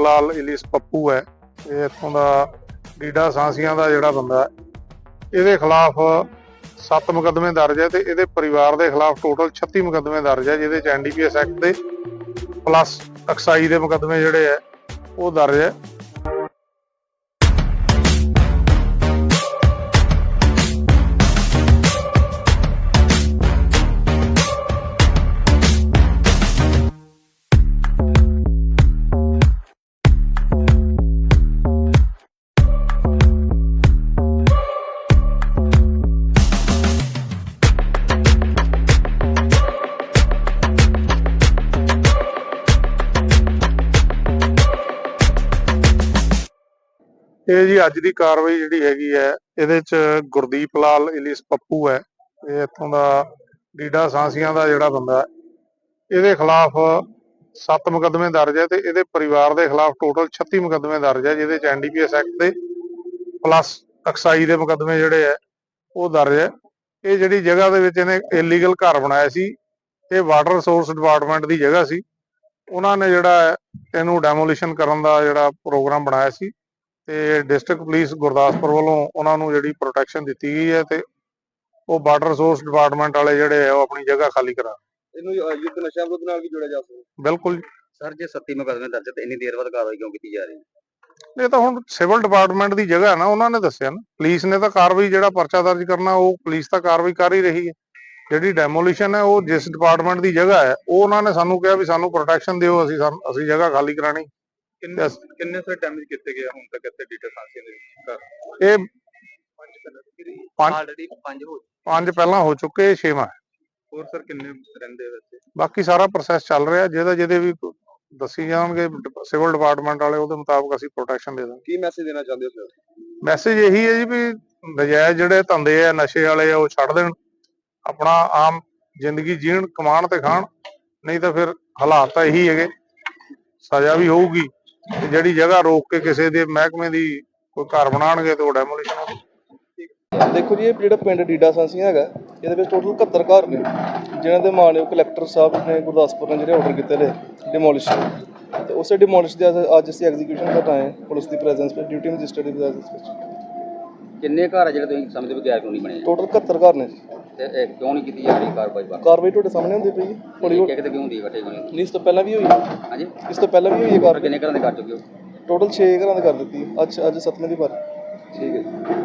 ਲਾਲ ਇਲਿਸ ਪੱਪੂ ਹੈ। ਇਹ ਇੱਥੋਂ ਦਾ ਡੀਡਾ ਸਾਂਸੀਆਂ ਦਾ ਜਿਹੜਾ ਬੰਦਾ ਹੈ। ਇਹਦੇ ਖਿਲਾਫ 7 ਮੁਕੱਦਮੇ ਦਰਜ ਹੈ ਤੇ ਇਹਦੇ ਪਰਿਵਾਰ ਦੇ ਖਿਲਾਫ ਟੋਟਲ 36 ਮੁਕੱਦਮੇ ਦਰਜ ਹੈ, ਜਿਹਦੇ ਚ ਐਨਡੀਪੀਐਸ ਐਕਟ ਦੇ ਪਲੱਸ ਅਕਸਾਈ ਦੇ ਮੁਕੱਦਮੇ ਜਿਹੜੇ ਹੈ, ਉਹ ਦਰਜ ਹੈ। ਇਹ ਜੀ ਅੱਜ ਦੀ ਕਾਰਵਾਈ ਜਿਹੜੀ ਹੈਗੀ ਹੈ ਇਹਦੇ ਚ ਗੁਰਦੀਪ ਲਾਲ ਇਲਿਸ ਪੱਪੂ ਹੈ। ਇਹ ਇੱਥੋਂ ਦਾ ਡੀਡਾ ਸਾਂਸੀਆਂ ਦਾ ਜਿਹੜਾ ਬੰਦਾ ਇਹਦੇ ਖਿਲਾਫ 7 ਮੁਕੱਦਮੇ ਦਰਜ ਹੈ ਤੇ ਇਹਦੇ ਪਰਿਵਾਰ ਦੇ ਖਿਲਾਫ ਟੋਟਲ 36 ਮੁਕੱਦਮੇ ਦਰਜ ਹੈ ਜਿਹਦੇ ਚ ਐਨਡੀਪੀਐਸ ਐਕਟ ਦੇ ਪਲੱਸ ਐਕਸਾਈ ਦੇ ਮੁਕੱਦਮੇ ਜਿਹੜੇ ਹੈ ਉਹ ਦਰਜ ਹੈ। ਇਹ ਜਿਹੜੀ ਜਗ੍ਹਾ ਦੇ ਵਿੱਚ ਇਹਨੇ ਇਲੀਗਲ ਘਰ ਬਣਾਇਆ ਸੀ ਇਹ ਵਾਟਰ ਰਿਸੋਰਸ ਡਿਪਾਰਟਮੈਂਟ ਦੀ ਜਗ੍ਹਾ ਸੀ। ਉਹਨਾਂ ਨੇ ਜਿਹੜਾ ਹੈ, ਇਹਨੂੰ ਡੈਮੋਲੀਸ਼ਨ ਕਰਨ ਦਾ ਜਿਹੜਾ ਪ੍ਰੋਗਰਾਮ ਬਣਾਇਆ ਸੀ। ਤੇ ਡਿਸਟ੍ਰਿਕਟ ਪੁਲਿਸ ਗੁਰਦਾਸਪੁਰ ਵੱਲੋਂ ਉਹਨਾਂ ਨੂੰ ਜਿਹੜੀ ਪ੍ਰੋਟੈਕਸ਼ਨ ਦਿੱਤੀ ਗਈ ਹੈ ਤੇ ਉਹ ਵਾਟਰ ਰਿਸੋਰਸ ਡਿਪਾਰਟਮੈਂਟ ਵਾਲੇ ਜਿਹੜੇ ਆ ਉਹ ਆਪਣੀ ਜਗ੍ਹਾ ਖਾਲੀ ਕਰਾ ਇਹਨੂੰ ਯੁੱਧ ਨਸ਼ਾ ਵਿਰੋਧ ਨਾਲ ਵੀ ਜੋੜਿਆ ਜਾ ਸਕਦਾ? ਬਿਲਕੁਲ। ਜੀ। ਸਰ ਜੇ ਸੱਤੀ ਮੁਕਦਮੇ ਦਰਜ ਤਾਂ ਇੰਨੀ ਦੇਰ ਬਾਅਦ ਕਾਰਵਾਈ ਕਿਉਂ ਕੀਤੀ ਜਾ ਰਹੀ ਹੈ? ਇਹ ਤਾਂ ਹੁਣ ਸਿਵਲ ਡਿਪਾਰਟਮੈਂਟ ਦੀ ਜਗ੍ਹਾ ਹੈ ਨਾ ਉਹਨਾਂ ਨੇ ਦੱਸਿਆ ਨਾ। ਪੁਲਿਸ ਨੇ ਤਾਂ ਕਾਰਵਾਈ ਜਿਹੜਾ ਪਰਚਾ ਦਰਜ ਕਰਨਾ ਉਹ ਪੁਲਿਸ ਤਾਂ ਕਾਰਵਾਈ ਕਰ ਹੀ ਰਹੀ ਹੈ। ਜਿਹੜੀ ਡੈਮੋਲੀਸ਼ਨ ਹੈ ਉਹ ਜਿਸ ਡਿਪਾਰਟਮੈਂਟ ਦੀ ਜਗ੍ਹਾ ਹੈ ਉਹ ਉਹਨਾਂ ਨੇ ਸਾਨੂੰ ਕਿਹਾ ਵੀ ਸਾਨੂੰ ਪ੍ਰੋਟੈਕਸ਼ਨ ਦਿਓ ਅਸੀਂ ਅਸੀਂ ਜਗ੍ਹਾ ਖਾਲੀ ਕਰਾਣੀ ਕਿੰਨੇ. ਕਿੰਨੇ ਸੇ ਡੈਮੇਜ ਕੀਤੇ ਗਏ ਹੁਣ ਤੱਕ ਇੱਥੇ ਡੀਟਾ ਸਾਂਸੀਆਂ ਦੇ ਵਿੱਚ? ਘਰ। ਇਹ ਪੰਜ- ਆਲਰੇਡੀ ਪੰਜ। ਹੋ ਪੰਜ ਪਹਿਲਾਂ ਹੋ ਚੁੱਕੇ ਇਹ ਛੇਵਾਂ। ਹੈ। ਹੋਰ ਸਰ ਕਿੰਨੇ ਰਹਿੰਦੇ ਵੈਸੇ? ਬਾਕੀ ਸਾਰਾ ਪ੍ਰੋਸੈਸ ਚੱਲ ਰਿਹਾ ਜਿਹਦਾ ਜਿਹਦੇ ਵੀ ਦੱਸੀ ਜਾਣਗੇ ਸਿਵਲ ਡਿਪਾਰਟਮੈਂਟ ਵਾਲੇ ਉਹਦੇ ਮੁਤਾਬਕ ਅਸੀਂ ਪ੍ਰੋਟੈਕਸ਼ਨ ਦੇ ਦਾਂਗੇ। ਕੀ ਮੈਸੇਜ ਦੇਣਾ ਚਾਹੁੰਦੇ ਹੋ ਸਰ ਮੈਸੇਜ ਇਹੀ ਹੈ ਜੀ ਵੀ ਨਜਾਇਜ਼ ਜਿਹੜੇ ਧੰਦੇ ਆ ਨਸ਼ੇ ਵਾਲੇ ਆ ਉਹ ਛੱਡ ਦੇਣ। ਆਪਣਾ ਆਮ ਜ਼ਿੰਦਗੀ ਜੀਣ ਕਮਾਣ ਤੇ ਖਾਣ ਨਹੀਂ ਤਾਂ ਫਿਰ ਹਾਲਾਤ ਤਾਂ ਇਹੀ ਹੈਗੇ। ਸਜ਼ਾ ਵੀ ਹੋਊਗੀ। ਤੇ ਜਿਹੜੀ ਜਗ੍ਹਾ ਰੋਕ ਕੇ ਕਿਸੇ ਦੇ ਮਹਿਕਮੇ ਦੀ ਕੋਈ ਘਰ ਬਣਾਉਣਗੇ ਤੇ ਉਹ ਡੈਮੋਲੀਸ਼ਨ ਹੋਊਗੀ ਦੇਖੋ ਜੀ, ਇਹ ਜਿਹੜਾ ਪਿੰਡ ਡੀਡਾ ਸਾਂਸੀਆਂ ਹੈਗਾ, ਇਹਦੇ ਵਿੱਚ ਟੋਟਲ 71 ਘਰ ਨੇ। ਜਿਨ੍ਹਾਂ ਦੇ ਮਾਨਯੋਗ ਕਲੈਕਟਰ ਸਾਹਿਬ ਨੇ ਗੁਰਦਾਸਪੁਰ ਨੇ ਜਿਹੜੇ ਆਰਡਰ ਕੀਤੇ ਨੇ ਡਿਮੋਲਿਸ਼ ਤੇ ਉਸੇ ਡਿਮੋਲਿਸ਼ ਦੇ ਅੱਜ- ਅਸੀਂ ਐਗਜ਼ੀਕਿਊਸ਼ਨ ਕਰਨ ਪੁਲਿਸ ਦੀ ਪ੍ਰੈਜ਼ੈਂਸ ਵਿੱਚ ਡਿਊਟੀ ਮੈਜਿਸਟਰੇਟ ਦੀ ਪ੍ਰੈਜ਼ੈਂਸ ਵਿੱਚ। ਕਿੰਨੇ ਘਰ ਆ ਜਿਹੜੇ ਤੁਸੀਂ ਸਮਝਦੇ ਬਗੈਰ ਕਿਉਂ ਨਹੀਂ ਬਣੇ? ਟੋਟਲ 71 ਘਰ ਨੇ। ਤੇ ਇਹ ਕਿਉਂ ਨਹੀਂ ਕੀਤੀ ਜਾ ਰਹੀ ਕਾਰਵਾਈ ਬਾਰੇ? ਕਾਰਵਾਈ ਤੁਹਾਡੇ ਸਾਹਮਣੇ ਹੁੰਦੀ ਪਈ ਹੈ? ਹੌਲੀ ਹੌਲੀ। ਕਿਤੇ ਕਿਉਂ ਹੁੰਦੀ ਇਕੱਠੇ ਹੋਣੀ? ਨਹੀਂ, ਇਸ ਤੋਂ ਪਹਿਲਾਂ ਵੀ ਹੋਈ ਹੈ। ਹਾਂਜੀ। ਇਸ ਤੋਂ ਪਹਿਲਾਂ ਵੀ ਹੋਈ ਹੈ ਪਰ ਕਾਰਵਾਈ। ਕਿੰਨੇ ਘਰਾਂ ਦੇ ਕਰ ਚੁੱਕੇ ਹੋ? ਟੋਟਲ 6 ਘਰਾਂ ਦੇ ਕਰ ਦਿੱਤੀ ਹੈ। ਅੱਜ ਅੱਜ 7ਵੇਂ ਦੀ ਵਾਰੀ। ਠੀਕ ਹੈ ਜੀ।